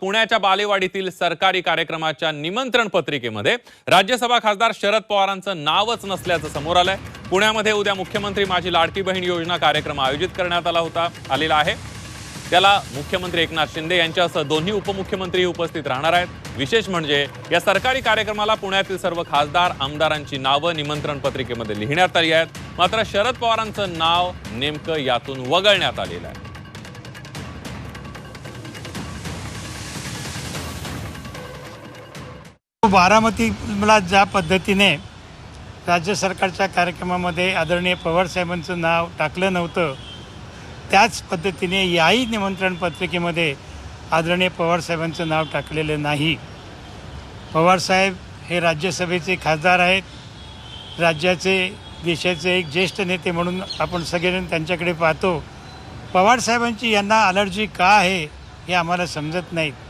पुण्याच्या बालेवाडीतील सरकारी कार्यक्रमाच्या निमंत्रण पत्रिकेमध्ये राज्यसभा खासदार शरद पवारांचं नावच नसल्याचं समोर आलंय. पुण्यामध्ये उद्या मुख्यमंत्री माझी लाडकी बहीण योजना कार्यक्रम आयोजित करण्यात आला होता आलेला आहे. त्याला मुख्यमंत्री एकनाथ शिंदे यांच्यासह दोन्ही उपमुख्यमंत्री उपस्थित राहणार आहेत. विशेष म्हणजे या सरकारी कार्यक्रमाला पुण्यातील सर्व खासदार आमदारांची नावं निमंत्रण पत्रिकेमध्ये लिहिण्यात आली आहेत. मात्र शरद पवारांचं नाव नेमकं यातून वगळण्यात आलेलं आहे. बारामतीला ज्या पद्धतीने राज्य सरकारच्या कार्यक्रमामध्ये आदरणीय पवारसाहेबांचं नाव टाकलं नव्हतं त्याच पद्धतीने याही निमंत्रण पत्रिकेमध्ये आदरणीय पवारसाहेबांचं नाव टाकलेलं नाही. पवारसाहेब हे राज्यसभेचे खासदार आहेत राज्याचे देशाचे एक ज्येष्ठ नेते म्हणून आपण सगळेजण त्यांच्याकडे पाहतो. पवारसाहेबांची यांना अलर्जी का आहे हे आम्हाला समजत नाही